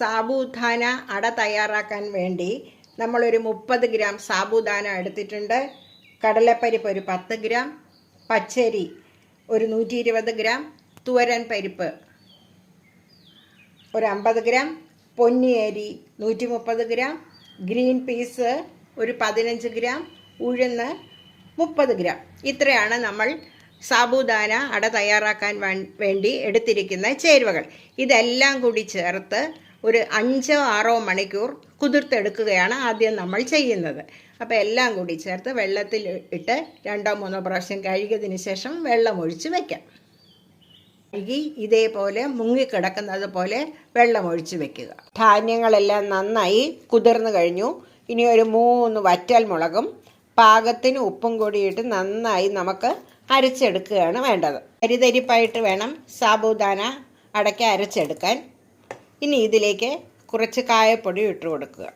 സാബുദാന അട തയ്യാറാക്കാൻ വേണ്ടി നമ്മളൊരു മുപ്പത് ഗ്രാം സാബുദാന എടുത്തിട്ടുണ്ട്. കടലപ്പരിപ്പ് ഒരു പത്ത് ഗ്രാം പച്ചരി ഒരു നൂറ്റി ഇരുപത് ഗ്രാം തുവരൻ പരിപ്പ് ഒരു അമ്പത് ഗ്രാം പൊന്നിയരി നൂറ്റി മുപ്പത് ഗ്രാം ഗ്രീൻ പീസ് ഒരു പതിനഞ്ച് ഗ്രാം ഉഴുന്ന് മുപ്പത് ഗ്രാം. ഇത്രയാണ് നമ്മൾ സാബുദാന അട തയ്യാറാക്കാൻ വേണ്ടി എടുത്തിരിക്കുന്ന ചേരുവകൾ. ഇതെല്ലാം കൂടി ചേർത്ത് ഒരു അഞ്ചോ ആറോ മണിക്കൂർ കുതിർത്തെടുക്കുകയാണ് ആദ്യം നമ്മൾ ചെയ്യുന്നത്. അപ്പോൾ എല്ലാം കൂടി ചേർത്ത് വെള്ളത്തിൽ ഇട്ട് രണ്ടോ മൂന്നോ പ്രാവശ്യം കഴുകിയതിന് ശേഷം വെള്ളം ഒഴിച്ച് വയ്ക്കാം കഴുകി ഇതേപോലെ മുങ്ങിക്കിടക്കുന്നത് പോലെ വെള്ളം ഒഴിച്ച് വെക്കുക. ധാന്യങ്ങളെല്ലാം നന്നായി കുതിർന്നു കഴിഞ്ഞു. ഇനി ഒരു മൂന്ന് വറ്റൽ മുളകും പാകത്തിന് ഉപ്പും കൂടിയിട്ട് നന്നായി നമുക്ക് അരച്ചെടുക്കുകയാണ് വേണ്ടത്. തരിതരിപ്പായിട്ട് വേണം സാബുദാന അടയ്ക്ക അരച്ചെടുക്കാൻ. ഇനി ഇതിലേക്ക് കുറച്ച് കായപ്പൊടി ഇട്ട് കൊടുക്കുക.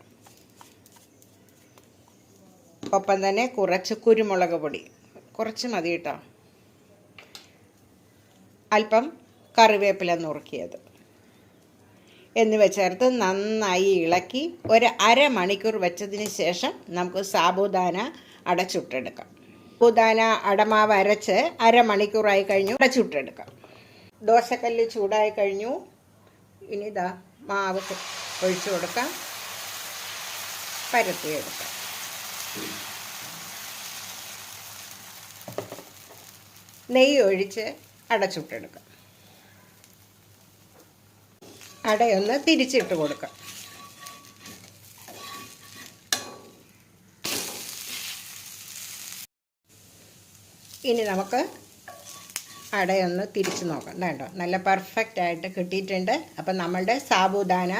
ഒപ്പം തന്നെ കുറച്ച് കുരുമുളക് പൊടി. കുറച്ച് മതി കേട്ടോ. അല്പം കറിവേപ്പില നുറുക്കിയത്. എന്നിവ ചേർത്ത് നന്നായി ഇളക്കി ഒരു അരമണിക്കൂർ വെച്ചതിന് ശേഷം നമുക്ക് സാബുദാന അടച്ചുട്ടെടുക്കാം സാബുദാന അടമാവ് അരച്ച് അരമണിക്കൂറായി കഴിഞ്ഞു. അടച്ചുട്ടെടുക്കാം ദോശക്കല്ല് ചൂടായി കഴിഞ്ഞു. ഇനി ഇതാ മാവ് ഒഴിച്ചു കൊടുക്കാം. പരത്തിയെടുക്കാം നെയ്യ് ഒഴിച്ച് അടച്ചുട്ടെടുക്കാം അടയൊന്ന് തിരിച്ചിട്ട് കൊടുക്കാം. ഇനി നമുക്ക് അടയൊന്ന് തിരിച്ചു നോക്കാം കേട്ടോ. നല്ല പെർഫെക്റ്റ് ആയിട്ട് കിട്ടിയിട്ടുണ്ട്. അപ്പം നമ്മളുടെ സാബുദാന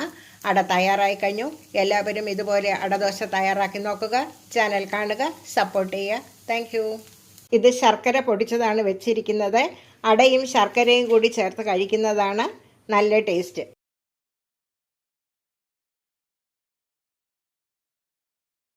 അട തയ്യാറായി കഴിഞ്ഞു. എല്ലാവരും ഇതുപോലെ അടദോശ തയ്യാറാക്കി നോക്കുക ചാനൽ കാണുക സപ്പോർട്ട് ചെയ്യുക. താങ്ക് ഇത് ശർക്കര പൊടിച്ചതാണ് വെച്ചിരിക്കുന്നത്. അടയും ശർക്കരയും കൂടി ചേർത്ത് കഴിക്കുന്നതാണ് നല്ല ടേസ്റ്റ്